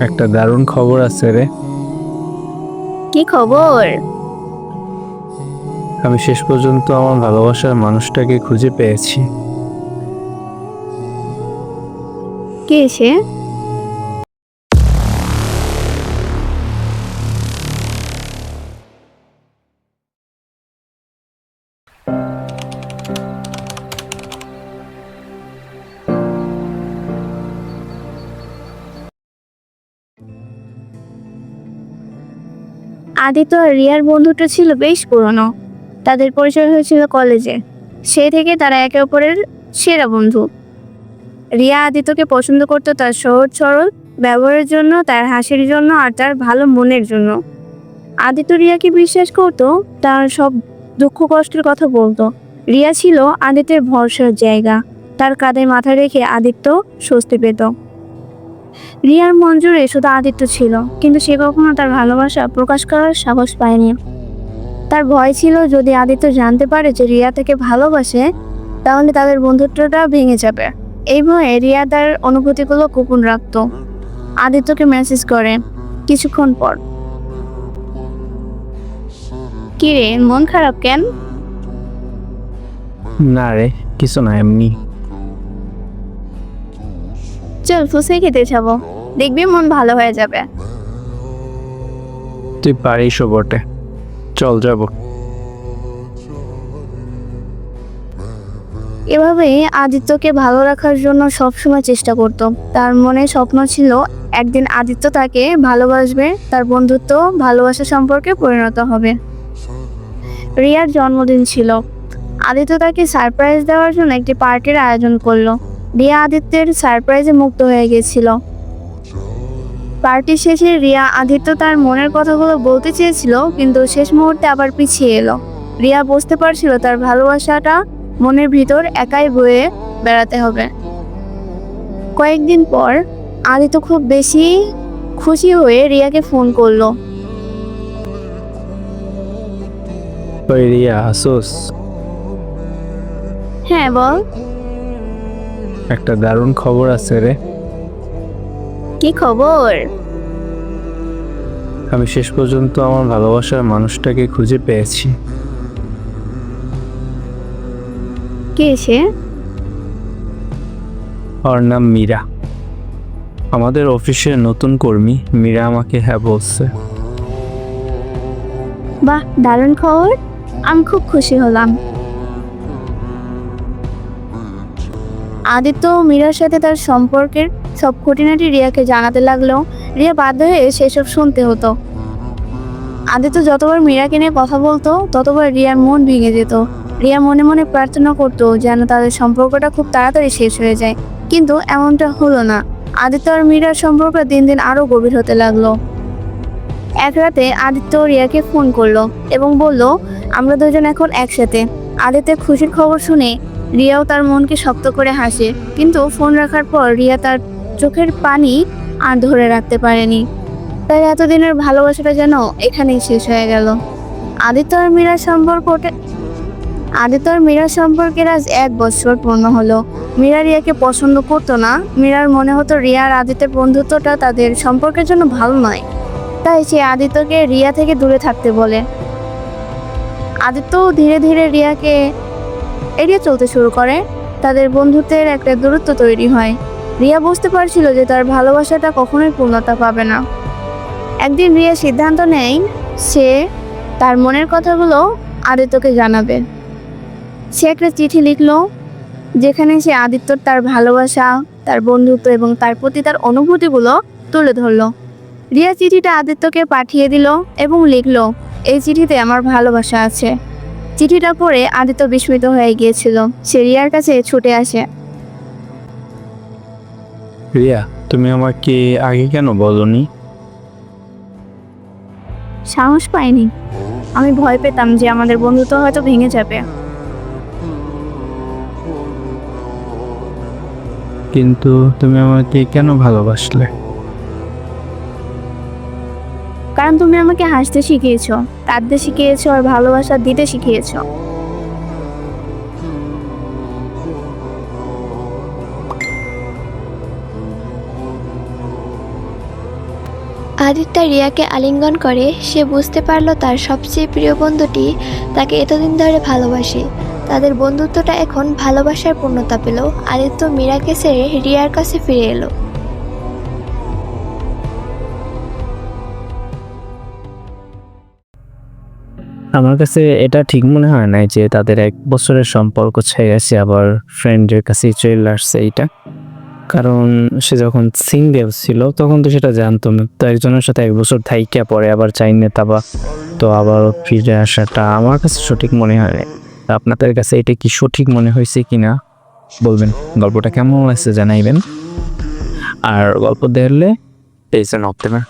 একটা দারুণ খবর আছে রে। কি খবর? আমি শেষ পর্যন্ত আমার ভালোবাসার মানুষটাকে খুঁজে পেয়েছি। কে সে? আদিত্য আর রিয়ার বন্ধুটা ছিল বেশ পুরনো। তাদের পরিচয় হয়েছিল কলেজে। সেই থেকে তারা একে অপরের সেরা বন্ধু। রিয়া আদিত্যকে পছন্দ করতো তার সহজ, সরল ব্যবহারের জন্য, তার হাসির জন্য আর তার ভালো মনের জন্য। আদিত্য রিয়াকে বিশ্বাস করত, তার সব দুঃখ কষ্টের কথা বলতো। রিয়া ছিল আদিত্যের ভরসার জায়গা। তার কাঁধে মাথা রেখে আদিত্য স্বস্তি পেত। রিয়ার জুড়ে শুধু আদিত্য ছিল, কিন্তু সে কখনো তার ভালোবাসা প্রকাশ করার সাহস পায়নি। তার ভয় ছিল যদি আদিত্য জানতে পারে যে রিয়া তাকে ভালোবাসে, তাহলে তাদের বন্ধুত্বটা ভেঙে যাবে। এই ভয়ে রিয়া তার অনুভূতিগুলো গোপন রাখত। আদিত্যকে মেসেজ করে কিছুক্ষণ পর। কি রে, মন খারাপ কেন? না রে, কিছু না, এমনি। চল ফুসে খেতে যাব। দেখবি মন ভালো হয়ে যাবে। তুই পারিস বটে। চল যাব। এভাবেই আদিত্যকে ভালো রাখার জন্য সবসময় চেষ্টা করত। তার মনে স্বপ্ন ছিল একদিন আদিত্য তাকে ভালোবাসবে তার বন্ধুত্ব ভালোবাসা সম্পর্কে পরিণত হবে। রিয়ার জন্মদিন ছিল। আদিত্য তাকে সারপ্রাইজ দেওয়ার জন্য একটি পার্টির আয়োজন করল। রিয়া আদিত্যের সারপ্রাইজে মুক্ত হয়ে গেছিল। পার্টি শেষে রিয়া আদিত্য তার মনের কথাগুলো বলতে চেয়েছিল কিন্তু শেষ মুহূর্তে আবার পিছিয়ে এলো। রিয়া বুঝতে পারছিল তার ভালোবাসাটা মনের ভিতর একাই বয়ে বেড়াতে হবে। কয়েকদিন পর আদিত্য খুব বেশি খুশি হয়ে রিয়াকে ফোন করল। রিয়া আসোস হ্যাঁ বল। একটা দারুণ খবর আছে রে। কি খবর? আমি শেষ পর্যন্ত আমার ভালোবাসার মানুষটাকে খুঁজে পেয়েছি। কে সে? ওর নাম মীরা। আমাদের অফিসের নতুন কর্মী মীরা আমাকে হ্যাঁ বলছে। বাহ দারুণ খবর। আমি খুব খুশি হলাম। আদিত্য মীরার সাথে তার সম্পর্কের সব খুঁটিনাটি রিয়াকে জানাতে লাগল। রিয়া বাধ্য হয়ে সেসব শুনতে হতো। আদিত্য যতবার মীরাকে নিয়ে কথা বলতো, ততবার রিয়ার মন ভেঙে যেত। রিয়া মনে মনে প্রার্থনা করতো যেন তাদের সম্পর্কটা খুব তাড়াতাড়ি শেষ হয়ে যায়। কিন্তু এমনটা হলো না। আদিত্য আর মীরার সম্পর্ক দিন দিন আরও গভীর হতে লাগল। এক রাতে আদিত্য রিয়াকে ফোন করল এবং বলল, আমরা দুজন এখন একসাথে। আদিত্যের খুশির খবর শুনে রিয়াও তার মনকে শক্ত করে হাসে, কিন্তু ফোন রাখার পর রিয়া তার চোখের পানি আর ধরে রাখতে পারেনি। তার এতদিনের ভালোবাসাটা যেন এখানেই শেষ হয়ে গেল। আদিত্য আর মীরার সম্পর্কটা আদিত্য আর মীরার সম্পর্কের আজ এক বছর পূর্ণ হলো। মীরা রিয়াকে পছন্দ করতো না। মীরার মনে হতো রিয়া আর আদিত্যের বন্ধুত্বটা তাদের সম্পর্কের জন্য ভালো নয়। তাই সে আদিত্যকে রিয়া থেকে দূরে থাকতে বলে। আদিত্য ধীরে ধীরে রিয়াকে এড়িয়ে চলতে শুরু করে। তাদের বন্ধুত্বের একটা দূরত্ব তৈরি হয়। রিয়া বুঝতে পারছিল যে তার ভালোবাসাটা কখনোই পূর্ণতা পাবে না। একদিন রিয়া সিদ্ধান্ত নেয় সে তার মনের কথাগুলো আদিত্যকে জানাবে। সে একটা চিঠি লিখল, যেখানে সে আদিত্যর তার ভালোবাসা, তার বন্ধুত্ব এবং তার প্রতি তার অনুভূতিগুলো তুলে ধরলো। রিয়া চিঠিটা আদিত্যকে পাঠিয়ে দিল এবং লিখল, এই চিঠিতে আমার ভালোবাসা আছে। চিঠিটা পড়ে আদিত্য বিস্মিত হয়ে গিয়েছিল। সে রিয়ার কাছে ছুটে আসে। রিয়া তুমি আমাকে আগে কেন বলনি? সাহস পাইনি। আমি ভয় পেতাম যে আমাদের বন্ধুত্ব হয়তো ভেঙে যাবে। কিন্তু তুমি আমাকে কেন ভালোবাসলে? কারণ তুমি আমাকে হাসতে শিখিয়েছ, কাঁদতে শিখিয়েছো, আর ভালোবাসা দিতে শিখিয়েছো। আদিত্য রিয়াকে আলিঙ্গন করে, সে বুঝতে পারল তার সবচেয়ে প্রিয় বন্ধুটি তাকে এতদিন ধরে ভালোবাসে। তাদের বন্ধুত্বটা এখন ভালোবাসার পূর্ণতা পেল। আদিত্য মীরাকে ছেড়ে রিয়ার কাছে ফিরে এলো। আমার কাছে এটা ঠিক মনে হয় না যে তাদের এক বছরের সম্পর্ক ছেড়ে গেছে, আবার ফ্রেন্ডের কাছেই চলে আসছে এইটা। কারণ সে যখন সিঙ্গেল ছিল, তখন তো সেটা জানতো না। তো একজনের সাথে এক বছর থাইকা পরে আবার চাইনে তাবা তো আবার ফিরে আসাটা আমার কাছে সঠিক মনে হয় আপনাদের কাছে এটা কি সঠিক মনে হয়েছে কি না বলবেন? গল্পটা কেমন লাগছে জানাইবেন। আর গল্প দেখলে পেয়েছেন অপ্টেমার।